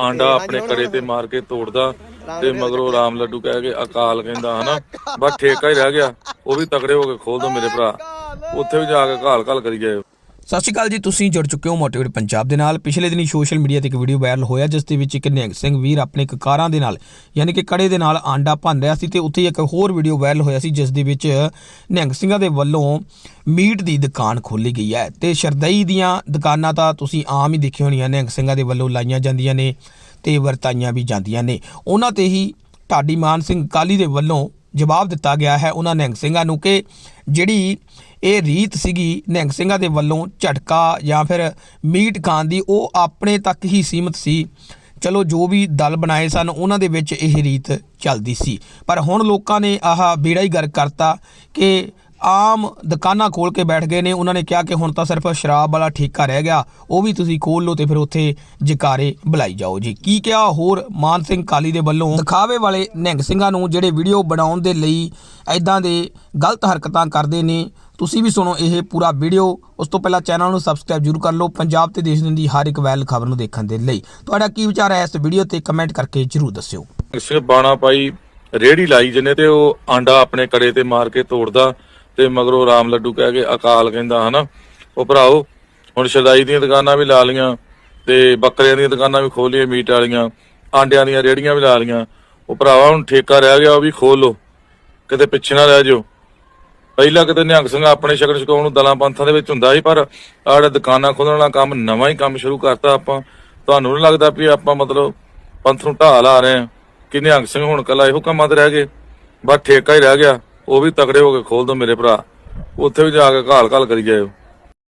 ਆਂਡਾ ਆਪਣੇ ਕੜੇ ਤੇ ਮਾਰ ਕੇ ਤੋੜਦਾ ਤੇ ਮਗਰੋਂ ਰਾਮ ਲੱਡੂ ਕਹਿ ਕੇ ਅਕਾਲ ਕਹਿੰਦਾ ਹਨਾ? ਬਸ ਠੇਕਾ ਹੀ ਰਹਿ ਗਿਆ। ਉਹ ਵੀ ਤਕੜੇ ਹੋ ਕੇ ਖੋਲ ਦੋ ਮੇਰੇ ਭਰਾ। ਉੱਥੇ ਵੀ ਜਾ ਕੇ ਘਾਲ ਘਾਲ ਕਰੀ ਜਾਇਓ। ਸਤਿ ਸ਼੍ਰੀ ਅਕਾਲ ਜੀ, ਤੁਸੀਂ ਜੁੜ ਚੁੱਕੇ ਹੋ ਮੋਟੀਵੇਟ ਪੰਜਾਬ ਦੇ ਨਾਲ। ਪਿਛਲੇ ਦਿਨੀ ਸੋਸ਼ਲ ਮੀਡੀਆ ਤੇ ਇੱਕ ਵੀਡੀਓ ਵਾਇਰਲ ਹੋਇਆ, ਜਿਸ ਦੇ ਵਿੱਚ ਇੱਕ ਨਿਹੰਗ ਸਿੰਘ ਵੀਰ ਆਪਣੇ ਇੱਕ ਕਾਰਾਂ ਦੇ ਨਾਲ, ਯਾਨੀ ਕਿ ਕੜੇ ਦੇ ਨਾਲ ਆਂਡਾ ਭੰਨ ਰਿਹਾ ਸੀ ਤੇ ਉੱਥੇ ਇੱਕ ਹੋਰ ਵੀਡੀਓ ਵਾਇਰਲ ਹੋਇਆ ਸੀ, ਜਿਸ ਦੇ ਵਿੱਚ ਨਿਹੰਗ ਸਿੰਘਾਂ ਦੇ ਵੱਲੋਂ ਮੀਟ ਦੀ ਦੁਕਾਨ ਖੋਲੀ ਗਈ ਹੈ। ਤੇ ਸ਼ਰਦਈ ਦੀਆਂ ਦੁਕਾਨਾਂ ਤਾਂ ਤੁਸੀਂ ਆਮ ਹੀ ਦੇਖੀ ਹੋਣੀਆਂ, ਨਿਹੰਗ ਸਿੰਘਾਂ ਦੇ ਵੱਲੋਂ ਲਾਈਆਂ ਜਾਂਦੀਆਂ ਨੇ ਤੇ ਵਰਤਾਈਆਂ ਵੀ ਜਾਂਦੀਆਂ ਨੇ। ਉਹਨਾਂ ਤੇ ਹੀ ਢਾਡੀ ਮਾਨ ਸਿੰਘ ਕਾਲੀ ਦੇ ਵੱਲੋਂ ਜਵਾਬ ਦਿੱਤਾ ਗਿਆ ਹੈ ਉਹਨਾਂ ਨਿਹੰਗ ਸਿੰਘਾਂ ਨੂੰ ਕਿ ਜਿਹੜੀ ਇਹ ਰੀਤ ਸੀਗੀ ਨਿਹੰਗ ਸਿੰਘਾਂ ਦੇ ਵੱਲੋਂ ਝਟਕਾ ਜਾਂ ਫਿਰ ਮੀਟ ਖਾਣ ਦੀ, ਉਹ ਆਪਣੇ ਤੱਕ ਹੀ ਸੀਮਿਤ ਸੀ। ਚਲੋ, ਜੋ ਵੀ ਦਲ ਬਣਾਏ ਸਨ, ਉਹਨਾਂ ਦੇ ਵਿੱਚ ਇਹ ਰੀਤ ਚੱਲਦੀ ਸੀ। ਪਰ ਹੁਣ ਲੋਕਾਂ ਨੇ ਆਹ ਬੇੜਾ ਹੀ ਗਰ ਕਰਤਾ ਕਿ ਆਮ ਦੁਕਾਨਾਂ ਖੋਲ ਕੇ ਬੈਠ ਗਏ ਨੇ। ਉਹਨਾਂ ਨੇ ਕਿਹਾ ਕਿ ਹੁਣ ਤਾਂ ਸਿਰਫ ਸ਼ਰਾਬ ਵਾਲਾ ਠੇਕਾ ਰਹਿ ਗਿਆ। ਉਹ ਵੀ ਤੁਸੀਂ ਖੋਲ ਲਓ ਤੇ ਫਿਰ ਉੱਥੇ ਜਕਾਰੇ ਬੁਲਾਈ ਜਾਓ ਜੀ। ਕੀ ਕਿਹਾ ਹੋਰ ਮਾਨ ਸਿੰਘ ਕਾਲੀ ਦੇ ਵੱਲੋਂ? ਦਿਖਾਵੇ ਵਾਲੇ ਨਿਹੰਗ ਸਿੰਘਾਂ ਨੂੰ ਜਿਹੜੇ ਵੀਡੀਓ ਬਣਾਉਣ ਦੇ ਲਈ ਐਦਾਂ ਦੇ ਗਲਤ ਹਰਕਤਾਂ ਕਰਦੇ ਨੇ, ਤੁਸੀਂ ਵੀ ਸੁਣੋ ਇਹ ਪੂਰਾ ਵੀਡੀਓ। ਉਸ ਤੋਂ ਪਹਿਲਾਂ ਚੈਨਲ ਨੂੰ ਸਬਸਕ੍ਰਾਈਬ ਜ਼ਰੂਰ ਕਰ ਲਓ ਪੰਜਾਬ ਤੇ ਦੇਸ਼ ਦੀ ਹਰ ਇੱਕ ਵੈਲ ਖਬਰ ਨੂੰ ਦੇਖਣ ਦੇ ਲਈ। ਤੁਹਾਡਾ ਕੀ ਵਿਚਾਰ ਹੈ ਇਸ ਵੀਡੀਓ ਤੇ ਕਮੈਂਟ ਕਰਕੇ ਜ਼ਰੂਰ ਦੱਸਿਓ। ਇਸੇ ਬਾਣਾ ਪਾਈ ਰੇੜੀ ਲਾਈ ਜਨੇ ਤੇ ਉਹ ਆਂਡਾ ਆਪਣੇ ਕੜੇ ਤੇ ਮਾਰ ਕੇ ਤੋੜਦਾ। ਤੇ ਮਗਰੋਂ ਰਾਮ ਲੱਡੂ ਕਹਿ ਕੇ ਅਕਾਲ ਕਹਿੰਦਾ, ਹਨਾ? ਉਹ ਭਰਾਓ, ਹੁਣ ਸ਼ਦਾਈ ਦੀਆਂ ਦੁਕਾਨਾਂ ਵੀ ਲਾ ਲੀਆਂ ਤੇ ਬੱਕਰਿਆਂ ਦੀਆਂ ਦੁਕਾਨਾਂ ਵੀ ਖੋਲ ਲਈਆਂ, ਮੀਟ ਵਾਲੀਆਂ, ਆਂਡਿਆਂ ਦੀਆਂ ਰੇੜੀਆਂ ਵੀ ਲਾ ਲੀਆਂ ਉਹ ਭਰਾਵਾ, ਹੁਣ ਠੇਕਾ ਰਹਿ ਗਿਆ, ਉਹ ਵੀ ਖੋਲ ਲੋ ਕਿਤੇ ਪਿੱਛੇ ਨਾ ਰਹਿ ਜਾਓ। ਪਹਿਲਾਂ ਕਿਤੇ ਨਿਹੰਗ ਸਿੰਘ ਆਪਣੇ ਸ਼ਕਲ ਛਕਾਉਣ ਨੂੰ ਦਲਾਂ ਪੰਥਾਂ ਦੇ ਵਿੱਚ ਹੁੰਦਾ ਸੀ, ਪਰ ਆਹ ਦੁਕਾਨਾਂ ਖੋਲਣ ਵਾਲਾ ਕੰਮ ਨਵਾਂ ਹੀ ਕੰਮ ਸ਼ੁਰੂ ਕਰਤਾ ਆਪਾਂ। ਤੁਹਾਨੂੰ ਨਹੀਂ ਲੱਗਦਾ ਵੀ ਆਪਾਂ ਮਤਲਬ ਪੰਥ ਨੂੰ ਢਾਹ ਲਾ ਰਹੇ ਆ ਕਿ ਨਿਹੰਗ ਸਿੰਘ ਹੁਣ ਕੱਲਾ ਇਹੋ ਕੰਮਾਂ ਤੇ ਰਹਿ ਗਏ, ਬਸ ਠੇਕਾ ਹੀ ਰਹਿ ਗਿਆ। ਉਹ ਵੀ ਤਕੜੇ ਹੋ ਕੇ ਖੋਲ ਦੋ ਮੇਰੇ ਭਰਾ। ਉੱਥੇ ਵੀ ਜਾ ਕੇ ਘਾਲ ਘਾਲ ਕਰੀ ਜਾਇਓ।